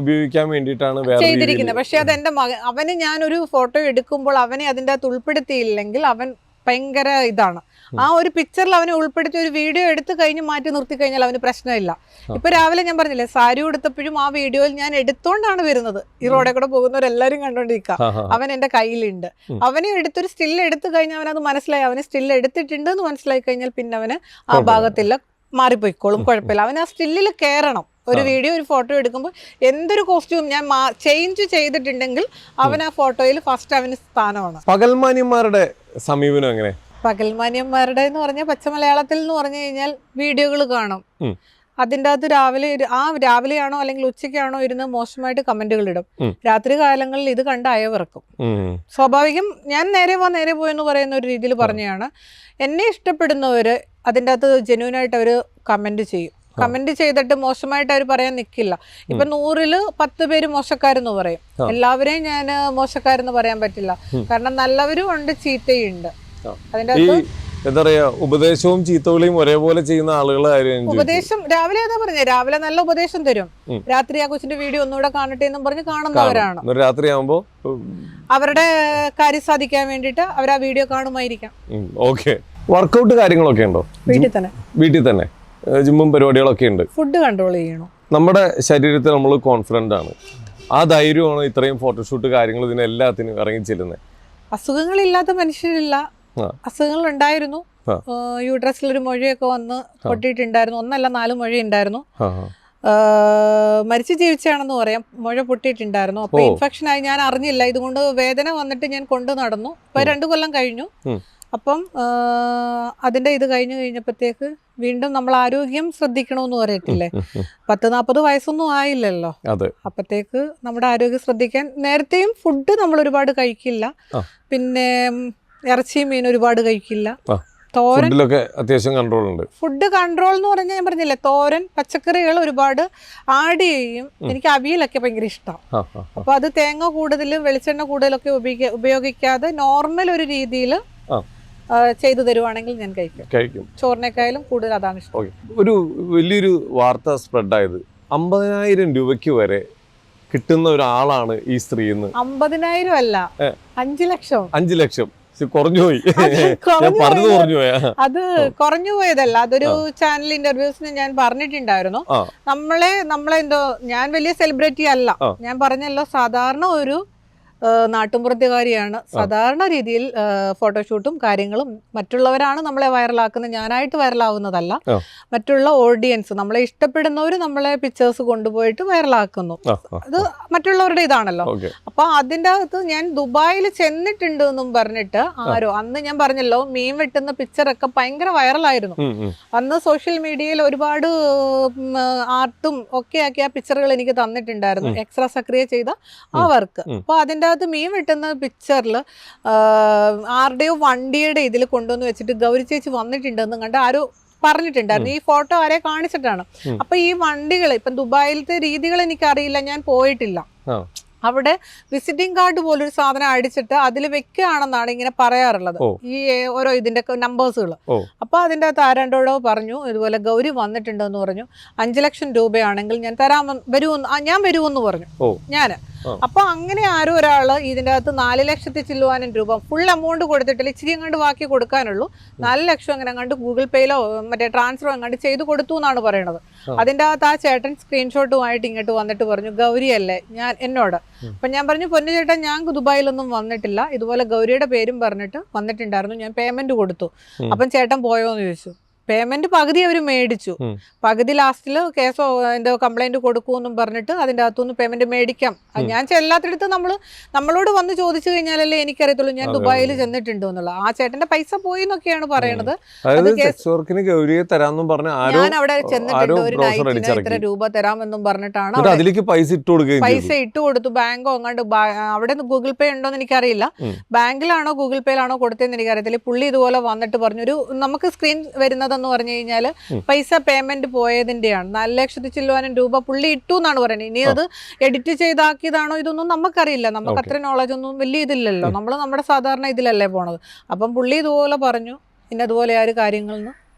ഉപയോഗിക്കാൻ വേണ്ടിയിട്ടാണ് ചെയ്തിരിക്കുന്നത്. പക്ഷെ അത് എന്റെ മകൻ അവന് ഞാനൊരു ഫോട്ടോ എടുക്കുമ്പോൾ അവനെ അതിന്റെ അകത്ത് ഉൾപ്പെടുത്തിയില്ലെങ്കിൽ അവൻ ഭയങ്കര ഇതാണ്. ആ ഒരു പിക്ചറിൽ അവനെ ഉൾപ്പെടുത്തി ഒരു വീഡിയോ എടുത്തു കഴിഞ്ഞ് മാറ്റി നിർത്തി കഴിഞ്ഞാൽ അവന് പ്രശ്നമില്ല. ഇപ്പൊ രാവിലെ ഞാൻ പറഞ്ഞില്ലേ സാരി ഉടുത്തപ്പോഴും ആ വീഡിയോയിൽ ഞാൻ എടുത്തോണ്ടാണ് വരുന്നത്. ഈ റോഡിൽ കൂടെ പോകുന്നവരെല്ലാരും കണ്ടോണ്ടിരിക്കുക ആ, അവൻ എന്റെ കയ്യിലുണ്ട്. അവനെ എടുത്തൊരു സ്റ്റിൽ എടുത്തു കഴിഞ്ഞാൽ അവനത് മനസ്സിലായി. അവന് സ്റ്റിൽ എടുത്തിട്ടുണ്ട് എന്ന് മനസ്സിലായി കഴിഞ്ഞാൽ പിന്നെ അവന് ആ. ഭാഗത്തില്ല മാറിപ്പോയിക്കോളും കുഴപ്പമില്ല. അവൻ ആ സ്റ്റില്ലിൽ കയറണം ഒരു വീഡിയോ ഒരു ഫോട്ടോ എടുക്കുമ്പോൾ എന്തൊരു കോസ്റ്റ്യൂം ഞാൻ ചേഞ്ച് ചെയ്തിട്ടുണ്ടെങ്കിൽ അവൻ ആ ഫോട്ടോയിൽ ഫസ്റ്റ് അവന് സ്ഥാനമാണ്. പകൽമാന്യന്മാരുടെ സമീപനം എങ്ങനെ? പകൽമാന്യന്മാരുടെ എന്ന് പറഞ്ഞാൽ പച്ച മലയാളത്തിൽ എന്ന് പറഞ്ഞു കഴിഞ്ഞാൽ വീഡിയോകൾ കാണും. അതിന്റെ അകത്ത് രാവിലെ ആ രാവിലെയാണോ അല്ലെങ്കിൽ ഉച്ചയ്ക്കാണോ ഇരുന്ന് മോശമായിട്ട് കമന്റുകൾ ഇടും. രാത്രി കാലങ്ങളിൽ ഇത് കണ്ട് അയവിറക്കും. സ്വാഭാവികം ഞാൻ നേരെ പോ നേരെ പോയെന്ന് പറയുന്ന ഒരു രീതിയിൽ പറഞ്ഞതാണ്. എന്നെ ഇഷ്ടപ്പെടുന്നവര് അതിന്റെ അകത്ത് ജെന്യൂൻ ആയിട്ട് അവർ കമന്റ് ചെയ്യും. കമന്റ് ചെയ്തിട്ട് മോശമായിട്ട് അവർ പറയാൻ നിൽക്കില്ല. ഇപ്പൊ നൂറിൽ പത്ത് പേര് മോശക്കാരെന്ന് പറയും. എല്ലാവരെയും ഞാൻ മോശക്കാരെന്ന് പറയാൻ പറ്റില്ല. കാരണം നല്ലവരും ഉണ്ട് ചീത്തയും ഉണ്ട്. ഈ എന്താ പറയാ ഉപദേശവും ചീത്തവിളിയും ഒരേപോലെ ചെയ്യുന്ന ആളുകളായിരുന്നു ഉപദേശം രാവിലെ ഏതാ പറഞ്ഞേ രാവിലെ നല്ല ഉപദേശം തരും. രാത്രി ആ കൊച്ചിന്റെ വീഡിയോ ഒന്നുകൂടെ കാണട്ടെ എന്നും പറഞ്ഞ് കാണുന്നവരാണ്. രാത്രി ആവുമ്പോ അവരുടെ കാര്യം സാധിക്കാൻ വേണ്ടിട്ട് അവർ ആ വീഡിയോ കാണുമായിരിക്കാം. ഓക്കെ. വർക്കൗട്ട് കാര്യങ്ങളൊക്കെ ഉണ്ടോ? വീട്ടിൽ തന്നെ. വീട്ടിൽ തന്നെ. ജിമ്മും പരിപാടികളൊക്കെ ഉണ്ട്. ഫുഡ് കൺട്രോൾ ചെയ്യണം? നമ്മുടെ ശരീരത്തിൽ നമ്മൾ കോൺഫിഡന്റ് ആണ്. ആ ധൈര്യമാണ് ഇത്രയും ഫോട്ടോഷൂട്ട് കാര്യങ്ങൾ ഇതിനെല്ലാത്തിനും ഇറങ്ങി ചെല്ലുന്നത് അസുഖങ്ങളില്ലാത്ത മനുഷ്യരില്ല. അസുഖങ്ങൾ ഉണ്ടായിരുന്നു. യൂട്രസിൽ ഒരു മൊഴിയൊക്കെ വന്ന് പൊട്ടിയിട്ടുണ്ടായിരുന്നു. ഒന്നല്ല നാല് മൊഴി ഉണ്ടായിരുന്നു മരിച്ചു ജീവിച്ചാണെന്ന് പറയാം. മുഴ പൊട്ടിയിട്ടുണ്ടായിരുന്നു. അപ്പൊ. ഇൻഫെക്ഷൻ ആയി ഞാൻ അറിഞ്ഞില്ല. ഇതുകൊണ്ട് വേദന വന്നിട്ട് ഞാൻ കൊണ്ടു നടന്നു. ഇപ്പൊ രണ്ടു കൊല്ലം കഴിഞ്ഞു. അപ്പം അതിന്റെ ഇത് കഴിഞ്ഞു കഴിഞ്ഞപ്പോഴത്തേക്ക് വീണ്ടും നമ്മൾ ആരോഗ്യം ശ്രദ്ധിക്കണമെന്ന് പറയത്തില്ലേ. പത്ത് നാൽപ്പത് വയസ്സൊന്നും ആയില്ലല്ലോ? അപ്പത്തേക്ക് നമ്മുടെ ആരോഗ്യം ശ്രദ്ധിക്കാൻ നേരത്തെയും ഫുഡ് നമ്മൾ ഒരുപാട് കഴിക്കില്ല. പിന്നെ ഇറച്ചിയും മീൻ ഒരുപാട് കഴിക്കില്ല. തോരൻ അത്യാവശ്യം കൺട്രോൾ ഉണ്ട്. ഫുഡ് കൺട്രോൾ എന്ന് പറഞ്ഞാൽ ഞാൻ പറഞ്ഞില്ലേ തോരൻ പച്ചക്കറികൾ ഒരുപാട് ആഡ് ചെയ്യും. എനിക്ക് അവിയലൊക്കെ ഭയങ്കര ഇഷ്ടം. ആ, ആ, ആ. അപ്പൊ അത് തേങ്ങ കൂടുതലും വെളിച്ചെണ്ണ കൂടുതലൊക്കെ ഉപയോഗിക്ക ഉപയോഗിക്കാതെ നോർമൽ ഒരു രീതിയിൽ. ചെയ്തു തരുവാണെങ്കിൽ ഞാൻ കഴിക്കും. കഴിക്കും. ചോറിനേക്കാളും കൂടുതൽ അതാണ് ഇഷ്ടം. ഒരു വലിയൊരു വാർത്ത സ്പ്രെഡായത്. അമ്പതിനായിരം രൂപയ്ക്ക് വരെ കിട്ടുന്ന ഒരാളാണ് ഈ സ്ത്രീ എന്ന്. അമ്പതിനായിരം അല്ല. അഞ്ചു ലക്ഷം. അഞ്ചു ലക്ഷം. കുറഞ്ഞു പോയി അത് ഞാൻ കുറഞ്ഞു പറഞ്ഞത് പോയത് കുറഞ്ഞു പോയാ അത് കുറഞ്ഞു പോയതല്ല അതൊരു ചാനൽ ഇന്റർവ്യൂസിന് ഞാൻ പറഞ്ഞിട്ടുണ്ടായിരുന്നു. നമ്മളെ നമ്മളെന്തോ ഞാൻ വലിയ സെലിബ്രിറ്റി അല്ല. ഞാൻ പറഞ്ഞല്ലോ സാധാരണ ഒരു നാട്ടുമ്പുറത്തുകാരിയാണ്. സാധാരണ രീതിയിൽ ഫോട്ടോഷൂട്ടും കാര്യങ്ങളും മറ്റുള്ളവരാണ് നമ്മളെ വൈറലാക്കുന്നത്. ഞാനായിട്ട് വൈറലാവുന്നതല്ല. മറ്റുള്ള ഓഡിയൻസ് നമ്മളെ ഇഷ്ടപ്പെടുന്നവർ നമ്മളെ പിക്ചേഴ്സ് കൊണ്ടുപോയിട്ട് വൈറലാക്കുന്നു. അത് മറ്റുള്ളവരുടെ ഇതാണല്ലോ. അപ്പൊ അതിന്റെ അകത്ത് ഞാൻ ദുബായിൽ ചെന്നിട്ടുണ്ട് എന്നും പറഞ്ഞിട്ട് ആരോ അന്ന് ഞാൻ പറഞ്ഞല്ലോ മീൻ വെട്ടുന്ന പിക്ചറൊക്കെ ഭയങ്കര വൈറലായിരുന്നു. അന്ന് സോഷ്യൽ മീഡിയയിൽ ഒരുപാട് ആർട്ടും ഒക്കെ ആക്കി ആ പിക്ചറുകൾ എനിക്ക് തന്നിട്ടുണ്ടായിരുന്നു. എക്സ്ട്രാ സക്രിയ ചെയ്ത ആ വർക്ക്. അപ്പൊ അതിന്റെ അകത്ത് മീൻ വെട്ടുന്ന പിക്ചറിൽ ആരുടെയോ വണ്ടിയുടെ ഇതിൽ കൊണ്ടുവന്ന് വെച്ചിട്ട് ഗൗരി ചേച്ചി വന്നിട്ടുണ്ടെന്ന് കണ്ട് ആരോ പറഞ്ഞിട്ടുണ്ടായിരുന്നു ഈ ഫോട്ടോ ആരെ കാണിച്ചിട്ടാണ്. അപ്പൊ ഈ വണ്ടികൾ ഇപ്പം ദുബായിലത്തെ രീതികൾ എനിക്കറിയില്ല ഞാൻ പോയിട്ടില്ല. അവിടെ വിസിറ്റിംഗ് കാർഡ് പോലൊരു സാധനം അടിച്ചിട്ട് അതിൽ വെക്കുകയാണെന്നാണ് ഇങ്ങനെ പറയാറുള്ളത്. ഈ ഓരോ ഇതിന്റെ നമ്പേഴ്സുകൾ. അപ്പൊ അതിന്റെ അകത്ത് ആരാണ്ടോടോ പറഞ്ഞു ഇതുപോലെ ഗൗരി വന്നിട്ടുണ്ടെന്ന് പറഞ്ഞു. അഞ്ചു ലക്ഷം രൂപയാണെങ്കിൽ ഞാൻ തരാമെന്ന് വരുമെന്ന് ഞാൻ വരുമെന്ന് പറഞ്ഞു. ഞാൻ ഞാൻ. അപ്പൊ അങ്ങനെ ആരോ ഒരാൾ ഇതിന്റെ അകത്ത് നാല് ലക്ഷത്തി ചില്ലുവാനും രൂപ ഫുൾ എമൗണ്ട് കൊടുത്തിട്ടില്ല. ഇച്ചിരി അങ്ങോട്ട് ബാക്കി കൊടുക്കാനുള്ളൂ. നാല് ലക്ഷം അങ്ങനെ അങ്ങോട്ട് ഗൂഗിൾ പേയിലോ മറ്റേ ട്രാൻസ്ഫറോ അങ്ങോട്ട് ചെയ്ത് കൊടുത്തു എന്നാണ് പറയണത്. ആ. അതിന്റെ അകത്ത് ആ ചേട്ടൻ സ്ക്രീൻഷോട്ടുമായിട്ട് ഇങ്ങോട്ട് വന്നിട്ട് പറഞ്ഞു ഗൗരി അല്ലേ ഞാൻ എന്നോട്. അപ്പൊ ഞാൻ പറഞ്ഞു പൊന്നു ചേട്ടൻ ഞാൻ ദുബായിലൊന്നും വന്നിട്ടില്ല. ഇതുപോലെ ഗൗരിയുടെ പേരും പറഞ്ഞിട്ട് വന്നിട്ടുണ്ടായിരുന്നു. ഞാൻ പേയ്മെന്റ് കൊടുത്തു. അപ്പം ചേട്ടൻ പോയോ എന്ന് ചോദിച്ചു. പേയ്മെന്റ് പകുതി അവർ മേടിച്ചു. പകുതി ലാസ്റ്റിൽ കേസോ എന്തോ കംപ്ലൈന്റ് കൊടുക്കുമെന്നും പറഞ്ഞിട്ട് അതിന്റെ അകത്തുനിന്ന് പേയ്മെന്റ് മേടിക്കാം. ഞാൻ ചെല്ലാത്തടത്ത് നമ്മൾ നമ്മളോട് വന്ന് ചോദിച്ചു കഴിഞ്ഞാലല്ലേ എനിക്കറിയത്തുള്ളൂ ഞാൻ ദുബായിൽ. ചെന്നിട്ടുണ്ട് എന്നുള്ള ആ ചേട്ടന്റെ പൈസ പോയി എന്നൊക്കെയാണ് പറയണത്. ഞാൻ അവിടെ ചെന്നിട്ടുണ്ട്. ഒരു നൈറ്റിന്. ഇത്ര രൂപ തരാമെന്നും പറഞ്ഞിട്ടാണ് അതിലേക്ക് പൈസ പൈസ ഇട്ട് കൊടുത്തു. ബാങ്കോ അങ്ങാണ്ട് അവിടെ നിന്ന് ഗൂഗിൾ പേ ഉണ്ടോ എന്ന് എനിക്കറിയില്ല. ബാങ്കിലാണോ ഗൂഗിൾ പേയിലാണോ കൊടുത്തതെന്ന് എനിക്കറിയത്തില്ല. പുള്ളി ഇതുപോലെ വന്നിട്ട് പറഞ്ഞു ഒരു നമുക്ക് സ്ക്രീൻ വരുന്നതെന്ന് പറഞ്ഞു കഴിഞ്ഞാൽ പൈസ പേയ്മെന്റ് പോയതിന്റെയാണ്. നാല് ലക്ഷത്തി ചില്ലുവാനും രൂപ പുള്ളി ഇട്ടു എന്നാണ് പറയുന്നത് ഇനി അത് എഡിറ്റ് ചെയ്താക്കിയതാണോ ഇതൊന്നും നമുക്കറിയില്ല. നമുക്ക്. അത്ര നോളജ് ഒന്നും വലിയ ഇതില്ലല്ലോ. നമ്മൾ നമ്മുടെ സാധാരണ ഇതിലല്ലേ പോണത്. അപ്പം പുള്ളി ഇതുപോലെ പറഞ്ഞു. പിന്നെ അതുപോലെ ആ ഒരു കാര്യങ്ങളിൽ നിന്ന്